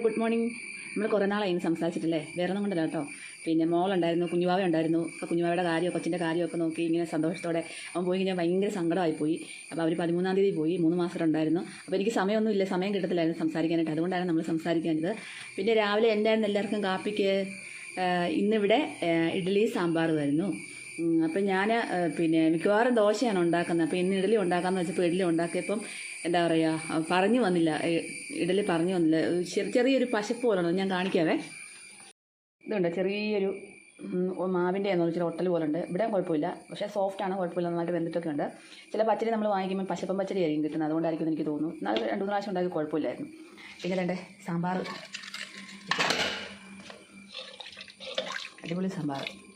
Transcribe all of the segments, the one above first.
Good morning നമ്മൾ കുറേ നാളായി സംസാരിച്ചിട്ടില്ലേ? വേറെ ഒന്നും കൊണ്ടല്ല കേട്ടോ. പിന്നെ മോളുണ്ടായിരുന്നു കുഞ്ഞുവാവ ഉണ്ടായിരുന്നു. അപ്പോൾ കുഞ്ഞുവാവയുടെ കാര്യം കൊച്ചിന്റെ കാര്യമൊക്കെ നോക്കി ഇങ്ങനെ സന്തോഷത്തോടെ അവൻ പോയി കഴിഞ്ഞാൽ ഭയങ്കര സങ്കടമായി പോയി. അപ്പോൾ അവർ പതിമൂന്നാം തീയതി പോയി മൂന്ന് മാസം ഉണ്ടായിരുന്നു. അപ്പോൾ എനിക്ക് സമയമൊന്നുമില്ല സമയം കിട്ടത്തില്ലായിരുന്നു സംസാരിക്കാനായിട്ട്. അതുകൊണ്ടാണ് നമ്മൾ സംസാരിക്കാനത് പിന്നെ രാവിലെ എന്തായിരുന്നു എല്ലാവർക്കും കാപ്പിക്ക്? ഇന്നിവിടെ ഇഡ്ഡലി സാമ്പാർ വരുന്നു അപ്പം ഞാൻ പിന്നെ മിക്കവാറും ദോശയാണ് ഉണ്ടാക്കുന്നത്. അപ്പോൾ ഇന്ന് ഇഡ്ഡലി ഉണ്ടാക്കാമെന്ന് വെച്ചപ്പോൾ ഇഡ്ഡലി ഉണ്ടാക്കിയപ്പം എന്താ പറയുക പറഞ്ഞു വന്നില്ല ഇ- പറഞ്ഞു വന്നില്ല. ചെറിയ ചെറിയൊരു പശപ്പ് പോലെ ഉണ്ട് ഞാൻ കാണിക്കാവേ. ഇതുണ്ട് ചെറിയൊരു മാവിന്റെ എന്ന് വെച്ചാൽ ഒട്ടൽ പോലെ ഉണ്ട്. ഇവിടെ കുഴപ്പമില്ല പക്ഷേ സോഫ്റ്റ് ആണ് കുഴപ്പമില്ല നന്നായിട്ട് വെന്തിട്ടൊക്കെ ഉണ്ട്. ചില പച്ചരി നമ്മൾ വാങ്ങിക്കുമ്പോൾ പശപ്പം പച്ചരി ആയിരിക്കും കിട്ടുന്നത് അതുകൊണ്ടായിരിക്കും എനിക്ക് തോന്നുന്നു. എന്നാൽ രണ്ട് മൂന്ന് പ്രാവശ്യം ഉണ്ടാക്കി കുഴപ്പമില്ലായിരുന്നു. പിന്നെ രണ്ട് സാമ്പാർ. അടിപൊളി സാമ്പാർ.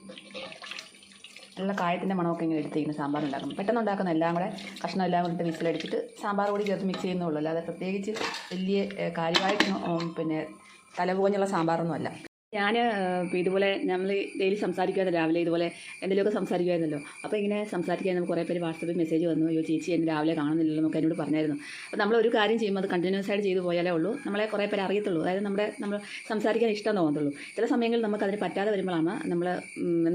നല്ല കായത്തിന്റെ മണമൊക്കെ ഇങ്ങനെ എടുത്തിരിക്കുന്ന സാമ്പാർ ഉണ്ടാക്കും പെട്ടെന്ന് ഉണ്ടാക്കുന്ന എല്ലാം കൂടെ കഷ്ണം എല്ലാം കൂടി വിസിലടിച്ചിട്ട് സാമ്പാർ കൂടി ചേർത്ത് മിക്സ് ചെയ്യുന്നുള്ളൂ അല്ലാതെ പ്രത്യേകിച്ച് വലിയ കാര്യമായിട്ടൊന്നും കാര്യമായിട്ട് പിന്നെ തലപോഞ്ഞുള്ള സാമ്പാറൊന്നും അല്ല. ഞാൻ ഇതുപോലെ നമ്മൾ ഡെയിലി സംസാരിക്കുമായിരുന്നു രാവിലെ ഇതുപോലെ എന്തെങ്കിലുമൊക്കെ സംസാരിക്കുമായിരുന്നല്ലോ അപ്പോൾ ഇങ്ങനെ സംസാരിക്കാൻ നമുക്ക് കുറേ പേര് വാട്സപ്പിൽ മെസ്സേജ് വന്നു അയ്യോ ചേച്ചി എന്നെ രാവിലെ കാണുന്നില്ലല്ലോ നമുക്ക് എന്നോട് പറഞ്ഞായിരുന്നു. അപ്പോൾ നമ്മൾ ഒരു കാര്യം ചെയ്യുമ്പോൾ അത് കണ്ടിന്യൂസ് ആയിട്ട് ചെയ്തു പോയാലേ ഉള്ളൂ. നമ്മളെ കുറേ പേര് അറിയത്തുള്ളൂ. അതായത് നമ്മുടെ നമ്മൾ സംസാരിക്കാൻ ഇഷ്ടം തോന്നത്തുള്ളൂ. ചില സമയങ്ങളിൽ നമുക്ക് അതിന് പറ്റാതെ വരുമ്പോഴാണ് നമ്മൾ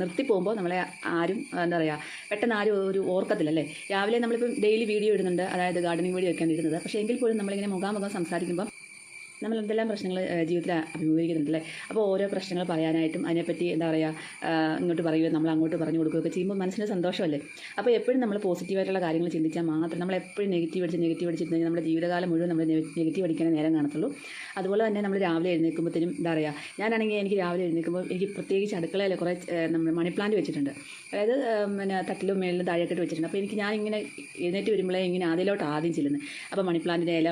നിർത്തി പോകുമ്പോൾ നമ്മളെ ആരും എന്താ പറയുക പെട്ടെന്ന് ആരും ഒരു ഓർക്കത്തില്ല അല്ലേ? രാവിലെ നമ്മളിപ്പം ഡെയിലി വീഡിയോ ഇടുന്നുണ്ട്. അതായത് ഗാർഡനിങ് വീഡിയോ ഒക്കെയാണ് ഇടുന്നത് പക്ഷേ എങ്കിൽ പോലും നമ്മളിങ്ങനെ മുഖാമുഖം സംസാരിക്കുമ്പോൾ നമ്മൾ എന്തെല്ലാം പ്രശ്നങ്ങൾ ജീവിതത്തിൽ അഭിമുഖീകരിക്കുന്നുണ്ടല്ലേ? അപ്പോൾ ഓരോ പ്രശ്നങ്ങൾ പറയാനായിട്ടും അതിനെപ്പറ്റി എന്താ പറയുക ഇങ്ങോട്ട് പറയുകയോ നമ്മൾ അങ്ങോട്ട് പറഞ്ഞു കൊടുക്കുകയൊക്കെ ചെയ്യുമ്പോൾ മനസ്സിന് സന്തോഷമല്ലേ? അപ്പോൾ എപ്പോഴും നമ്മൾ പോസിറ്റീവായിട്ടുള്ള കാര്യങ്ങൾ ചിന്തിച്ചാൽ മാത്രം നമ്മൾ എപ്പോഴും നെഗറ്റീവ് അടിച്ച് നെഗറ്റീവ് അടിച്ചിരുന്നു നമ്മുടെ ജീവിതകാലം മുഴുവൻ നമ്മൾ നെഗറ്റീവ് അടിക്കാനേ നേരം കാണത്തുള്ളൂ. അതുപോലെ തന്നെ നമ്മൾ രാവിലെ എഴുന്നേൽക്കുമ്പോഴത്തേനും എന്താ പറയുക ഞാനാണെങ്കിൽ എനിക്ക് രാവിലെ എഴുന്നേൽക്കുമ്പോൾ എനിക്ക് പ്രത്യേകിച്ച് അടുക്കളയിൽ കുറേ നമ്മൾ മണി പ്ലാന്റ് വെച്ചിട്ടുണ്ട്. അതായത് പിന്നെ തട്ടിലും മേളിലും താഴെയൊക്കെ വെച്ചിട്ടുണ്ട്. അപ്പോൾ എനിക്ക് ഞാൻ ഇങ്ങനെ എഴുന്നേറ്റ് വരുമ്പോഴേ ഇങ്ങനെ അതിലോട്ട് ആദ്യം ചെല്ലുന്നത്. അപ്പോൾ മണി പ്ലാന്റിന്റെ ഇല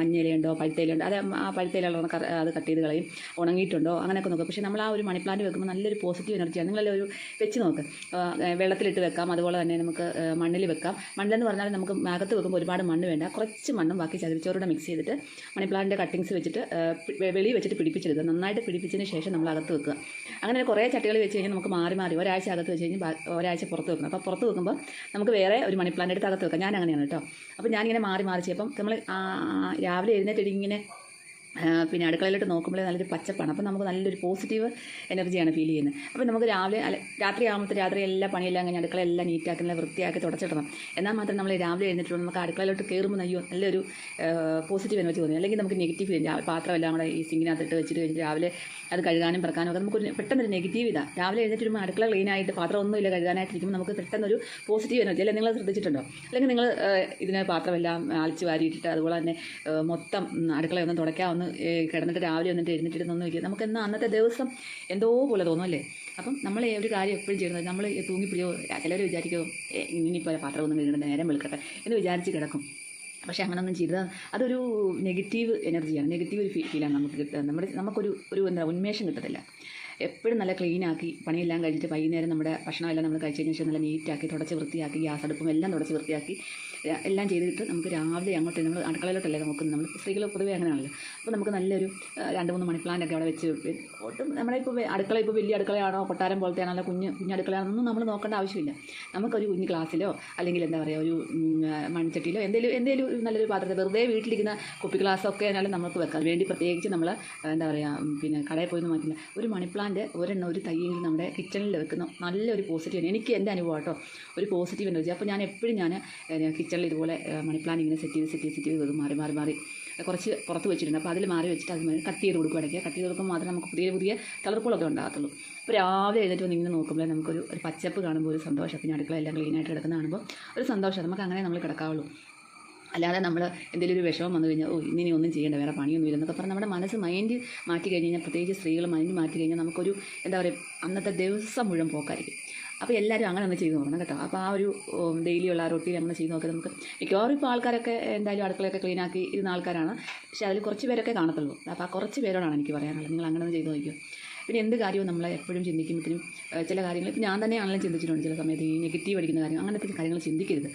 മഞ്ഞ ഇലയുണ്ടോ പഴുത്ത ഇലയുണ്ടോ അത് ആ പഴുത്തയിലുള്ള അത് കട്ട് ചെയ്ത് കളയും. ഉണങ്ങിയിട്ടുണ്ടോ? അങ്ങനെയൊക്കെ നോക്കും. പക്ഷേ നമ്മൾ ആ ഒരു മണി പ്ലാന്റ് വെക്കുമ്പോൾ നല്ലൊരു പോസിറ്റീവ് എനർജിയാണ് നിങ്ങളെല്ലാം ഒരു വെച്ച് നോക്ക്. വെള്ളത്തിലിട്ട് വെക്കാം. അതുപോലെ തന്നെ നമുക്ക് മണ്ണിൽ വെക്കാം. മണ്ണിലെന്ന് പറഞ്ഞാൽ നമുക്ക് അകത്ത് വെക്കുമ്പോൾ ഒരുപാട് മണ്ണ് വേണ്ട. കുറച്ച് മണ്ണും ബാക്കി ചകിരിച്ചോറുടെ മിക്സ് ചെയ്തിട്ട് മണി പ്ലാന്റിന്റെ കട്ടിങ്സ് വെച്ചിട്ട് വെളിയിൽ വെച്ചിട്ട് പിടിപ്പിച്ചെടുക്കുക. നന്നായിട്ട് പിടിപ്പിച്ചതിന് ശേഷം നമ്മൾ അകത്ത് വെക്കുക. അങ്ങനെ കുറേ ചട്ടികൾ വെച്ച് കഴിഞ്ഞാൽ നമുക്ക് മാറി മാറി ഒരാഴ്ച അകത്ത് വെച്ച് കഴിഞ്ഞാൽ ഒരാഴ്ച പുറത്ത് വെക്കണം. അപ്പോൾ പുറത്ത് വെക്കുമ്പോൾ നമുക്ക് വേറെ ഒരു മണി പ്ലാന്റ് എടുത്ത് അകത്ത് വെക്കാം. ഞാൻ അങ്ങനെയാണ് കേട്ടോ. അപ്പോൾ ഞാനിങ്ങനെ മാറി മാറി ചെയ്യപ്പം നമ്മൾ രാവിലെ എഴുന്നേറ്റ് ഇങ്ങനെ പിന്നെ അടുക്കളയിലോട്ട് നോക്കുമ്പോഴേ നല്ലൊരു പച്ചപ്പാണ്. അപ്പോൾ നമുക്ക് നല്ലൊരു പോസിറ്റീവ് എനർജിയാണ് ഫീൽ ചെയ്യുന്നത്. അപ്പോൾ നമുക്ക് രാവിലെ അല്ല രാത്രി ആകുമ്പോൾ രാത്രി എല്ലാ പണിയെല്ലാം കഴിഞ്ഞ് അടുക്കളയെല്ലാം നീറ്റാക്കി നല്ല വൃത്തിയാക്കി തുടച്ചിടണം. എന്നാൽ മാത്രം നമ്മൾ രാവിലെ എഴുന്നേറ്റ് നമുക്ക് അടുക്കളയിലോട്ട് കയറുമ്പോൾ അയ്യോ നല്ലൊരു പോസിറ്റീവ് എനർജി തോന്നി. അല്ലെങ്കിൽ നമുക്ക് നെഗറ്റീവ് വരും രാ- പാത്രമെല്ലാം കൂടെ ഈ സിങ്കിനകത്തിട്ട് വെച്ചിട്ട് കഴിഞ്ഞ് രാവിലെ അത് കഴുകാനും പറക്കാനും ഒക്കെ നമുക്കൊരു പെട്ടെന്നൊരു നെഗറ്റീവ് ഇതാണ് രാവിലെ എഴുന്നേറ്റ് വരുമ്പോൾ അടുക്കള ക്ലീൻ ആയിട്ട് പാത്രം ഒന്നുമില്ല കഴുകാനായിട്ടിരിക്കുമ്പോൾ നമുക്ക് പെട്ടെന്നൊരു പോസിറ്റീവ് എനർജി അല്ലെങ്കിൽ നിങ്ങൾ ശ്രദ്ധിച്ചിട്ടുണ്ടോ? അല്ലെങ്കിൽ നിങ്ങൾ ഇതിന് പാത്രമെല്ലാം അളിച്ച് വാരിയിട്ടിട്ട് അതുപോലെ തന്നെ മൊത്തം അടുക്കളയൊന്നും തുടയ്ക്കാൻ ഒന്ന് കിടന്നിട്ട് രാവിലെ വന്നിട്ട് എഴുന്നേറ്റ് ഒന്നും ഇല്ല. നമുക്ക് എന്നാൽ അന്നത്തെ ദിവസം എന്തോ പോലെ തോന്നും അല്ലേ? അപ്പം നമ്മൾ ഒരു കാര്യം എപ്പോഴും ചെയ്യുന്നത് നമ്മൾ തൂങ്ങിപ്പിടിയോ ചിലർ വിചാരിക്കുമോ "ഏ, ഇനിയിപ്പോൾ പാത്രം ഒന്നും കഴുകണ്ട നേരം വെളുക്കട്ടെ എന്ന് വിചാരിച്ച് കിടക്കും. പക്ഷേ അങ്ങനൊന്നും ചെയ്ത് അതൊരു നെഗറ്റീവ് എനർജിയാണ്. നെഗറ്റീവ് ഒരു ഫീലാണ് നമുക്ക് കിട്ടുക. നമ്മുടെ നമുക്കൊരു ഒരു എന്താ ഉന്മേഷം കിട്ടത്തില്ല. എപ്പോഴും നല്ല ക്ലീൻ ആക്കി പണിയെല്ലാം കഴിഞ്ഞിട്ട് വൈകുന്നേരം നമ്മുടെ ഭക്ഷണമെല്ലാം നമ്മൾ കഴിച്ചതിന് ശേഷം നല്ല നീറ്റാക്കി തുടച്ച് വൃത്തിയാക്കി ഗ്യാസ് അടുപ്പും എല്ലാം തുടച്ച് വൃത്തിയാക്കി എല്ലാം ചെയ്തിട്ട് നമുക്ക് രാവിലെ അങ്ങോട്ട് നമ്മൾ അടുക്കളയിലോട്ടല്ലേ നോക്കുന്നത്. നമ്മൾ സ്ത്രീകൾ പൊതുവേ അങ്ങനെയാണല്ലോ. അപ്പോൾ നമുക്ക് നല്ലൊരു രണ്ട് മൂന്ന് മണി ഒക്കെ അവിടെ വെച്ച്. ഒട്ടും നമ്മുടെ ഇപ്പോൾ അടുക്കള ഇപ്പോൾ വലിയ അടുക്കളയാണോ കൊട്ടാരം പോലത്തെ ആണോ കുഞ്ഞ് കുഞ്ഞ് അടുക്കളയാണോ ഒന്നും നമ്മൾ നോക്കേണ്ട ആവശ്യമില്ല. നമുക്കൊരു കുഞ്ഞ് ഗ്ലാസ്സിലോ അല്ലെങ്കിൽ എന്താ പറയുക ഒരു മൺചട്ടിയിലോ എന്തെങ്കിലും എന്തെങ്കിലും നല്ലൊരു പാത്രത്തിൽ വെറുതെ വീട്ടിലിരിക്കുന്ന കുപ്പി ഗ്ലാസ്സൊക്കെ ആണെങ്കിലും നമുക്ക് വെക്കാം. വേണ്ടി പ്രത്യേകിച്ച് നമ്മൾ എന്താ പറയുക പിന്നെ കടയിൽ പോയി ഒന്നും മാറ്റില്ല ഒരു മണി ഒരെണ്ണം ഒരു തയ്യെങ്കിലും നമ്മുടെ കിച്ചണിൽ വെക്കുന്നു നല്ലൊരു പോസിറ്റീവ് എനിക്ക് എന്റെ അനുഭവം കേട്ടോ ഒരു പോസിറ്റീവ് എനർജി അപ്പോൾ ഞാൻ എപ്പോഴും ഞാൻ കിച്ചണിൽ ഇതുപോലെ മണി പ്ലാന്റ് ഇങ്ങനെ സെറ്റ് ചെയ്ത് സെറ്റ് ചെയ്ത് സെറ്റ് ചെയ്ത് മാറി മാറി മാറി കുറച്ച് പുറത്ത് വെച്ചിട്ടുണ്ട്. അപ്പോൾ അതിൽ മാറി വെച്ചിട്ട് അത് കട്ട് ചെയ്ത് കൊടുക്കും ഇടയ്ക്ക് കട്ട് ചെയ്ത് കൊടുക്കുമ്പോൾ മാത്രമേ നമുക്ക് പുതിയ പുതിയ തളർപ്പുകളൊക്കെ ഉണ്ടാകത്തുള്ളൂ. അപ്പോൾ രാവിലെ എഴുന്നേറ്റ് വന്ന് ഇങ്ങനെ നോക്കുമ്പോൾ നമുക്കൊരു ഒരു പച്ചപ്പ് കാണുമ്പോൾ ഒരു സന്തോഷം. പിന്നെ അടുക്കള എല്ലാം ക്ലീനായിട്ട് കിടക്കുന്ന കാണുമ്പോൾ ഒരു സന്തോഷം. നമുക്ക് അങ്ങനെ നമ്മൾ കിടക്കാവുള്ളൂ. അല്ലാതെ നമ്മൾ എന്തെങ്കിലും ഒരു വിഷമം വന്നു കഴിഞ്ഞാൽ ഓ ഇനി ഒന്നും ചെയ്യേണ്ട വേറെ പണിയൊന്നും ഇല്ല എന്നൊക്കെ പറഞ്ഞ് നമ്മുടെ മനസ്സ് മൈൻഡ് മാറ്റി കഴിഞ്ഞ് കഴിഞ്ഞാൽ പ്രത്യേകിച്ച് സ്ത്രീകൾ മൈൻഡ് മാറ്റി കഴിഞ്ഞാൽ നമുക്കൊരു എന്താ പറയുക അന്നത്തെ ദിവസം മുഴുവൻ പോക്കായിരിക്കും. അപ്പോൾ എല്ലാവരും അങ്ങനെ ഒന്ന് ചെയ്ത് നോക്കണം കേട്ടോ. അപ്പോൾ ആ ഒരു ഡെയിലിയുള്ള റൊട്ടീൻ അങ്ങനെ ചെയ്ത് നോക്കി നമുക്ക് മിക്കവാറും ഇപ്പോൾ ആൾക്കാരൊക്കെ എന്തായാലും അടുക്കളയൊക്കെ ക്ലീനാക്കി ഇരുന്ന ആൾക്കാരാണ്. പക്ഷേ അതിൽ കുറച്ച് പേരൊക്കെ കാണത്തുള്ളൂ. അപ്പോൾ ആ കുറച്ച് പേരോടാണ് എനിക്ക് പറയാനുള്ളത്. നിങ്ങൾ അങ്ങനെ ഒന്ന് ചെയ്ത് നോക്കിയോ പിന്നെ എന്ത് കാര്യവും നമ്മൾ എപ്പോഴും ചിന്തിക്കുമ്പോഴത്തേനും ചില കാര്യങ്ങൾ ഞാൻ തന്നെയാണല്ലോ ചിന്തിച്ചിട്ടുണ്ട്. ചില സമയത്ത് ഈ നെഗറ്റീവ് അടിക്കുന്ന കാര്യം അങ്ങനത്തെ കാര്യങ്ങൾ ചിന്തിക്കരുത്.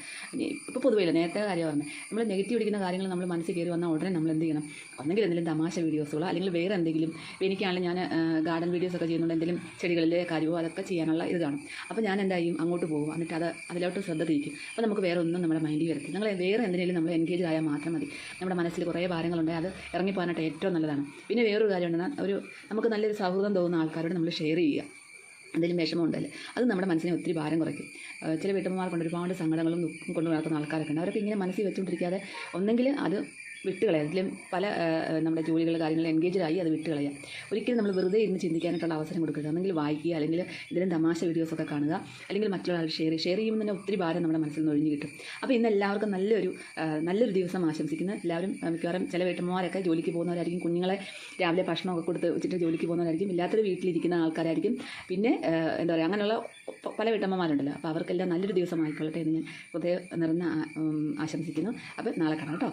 ഇപ്പോൾ പൊതുവേ ഇല്ല നേരത്തെ കാര്യം പറഞ്ഞത്. നമ്മൾ നെഗറ്റീവ് അടിക്കുന്ന കാര്യങ്ങൾ നമ്മൾ മനസ്സിൽ കയറി വന്നാൽ ഉടനെ നമ്മൾ എന്ത് ചെയ്യണം? ഒന്നെങ്കിൽ എന്തെങ്കിലും തമാശ വീഡിയോസുകളോ അല്ലെങ്കിൽ വേറെ എന്തെങ്കിലും എനിക്കാണെങ്കിൽ ഞാൻ ഗാർഡൻ വീഡിയോസൊക്കെ ചെയ്യുന്നുണ്ട്. എന്തെങ്കിലും ചെടികളിലെ കാര്യമോ അതൊക്കെ ചെയ്യാനുള്ള ഇത് കാണും. അപ്പോൾ ഞാൻ എന്താ ചെയ്യും? അങ്ങോട്ട് പോകും. എന്നിട്ട് അത് അതിലോട്ട് ശ്രദ്ധ തിരിക്കും. അപ്പോൾ നമുക്ക് വേറെ ഒന്നും നമ്മുടെ മൈൻഡിൽ വരത്തില്ല. നമ്മൾ വേറെ എന്തിനേലും നമ്മൾ എൻഗേജ് ആയാൽ മാത്രം മതി. നമ്മുടെ മനസ്സിൽ കുറേ ഭാരങ്ങളുണ്ടെങ്കിൽ അത് ഇറങ്ങിപ്പോകാനായിട്ട് ഏറ്റവും നല്ലതാണ്. പിന്നെ വേറൊരു കാര്യം ഉണ്ടെന്നാൽ ഒരു നമുക്ക് നല്ലൊരു സൗഹൃദം തോന്നുന്ന ആൾക്കാരോട് നമ്മൾ ഷെയർ ചെയ്യുക. എന്തെങ്കിലും വിഷമം ഉണ്ടല്ലേ അത് നമ്മുടെ മനസ്സിനെ ഒത്തിരി ഭാരം കുറയ്ക്കും. ചില ചില വീട്ടമ്മമാർക്കുണ്ട് ഒരുപാട് സങ്കടങ്ങളും ദുഃഖം കൊണ്ടു നടക്കുന്ന ആൾക്കാരൊക്കെ ഉണ്ട്. അവരൊക്കെ ഇങ്ങനെ മനസ്സിൽ വെച്ചുകൊണ്ടിരിക്കാതെ ഒന്നെങ്കിൽ അത് വിട്ടുകളയാം. അതിലും പല നമ്മുടെ ജോലികൾ കാര്യങ്ങൾ എൻഗേജായി അത് വിട്ടുകളയാം. ഒരിക്കലും നമ്മൾ വെറുതെ ഇരുന്ന് ചിന്തിക്കാനായിട്ടുള്ള അവസരം കൊടുക്കരുത്. അല്ലെങ്കിൽ വായിക്കുക അല്ലെങ്കിൽ ഇതിലും തമാശ വീഡിയോസൊക്കെ കാണുക അല്ലെങ്കിൽ മറ്റുള്ള ഷെയർ ഷെയർ ചെയ്യുമ്പോൾ തന്നെ ഒത്തിരി ഭാരം നമ്മുടെ മനസ്സിൽ നിന്ന് ഒഴിഞ്ഞ് കിട്ടും. അപ്പോൾ ഇന്ന് എല്ലാവർക്കും നല്ലൊരു നല്ലൊരു ദിവസം ആശംസിക്കുന്നു. എല്ലാവരും മിക്കവാറും ചില വീട്ടമ്മമാരൊക്കെ ജോലിക്ക് പോകുന്നവരായിരിക്കും. കുഞ്ഞുങ്ങളെ രാവിലെ ഭക്ഷണമൊക്കെ കൊടുത്ത് വെച്ചിട്ട് ജോലിക്ക് പോകുന്നവരായിരിക്കും. ഇല്ലാത്തൊരു വീട്ടിലിരിക്കുന്ന ആൾക്കാരായിരിക്കും. പിന്നെ എന്താ പറയുക അങ്ങനെയുള്ള പല വീട്ടമ്മമാരുണ്ടല്ലോ. അപ്പോൾ അവർക്കെല്ലാം നല്ലൊരു ദിവസം ആയിക്കൊള്ളട്ടെ എന്ന് ഞാൻ ഹൃദയ നിറഞ്ഞ ആശംസിക്കുന്നു. അപ്പോൾ നാളെ കാണാം കേട്ടോ.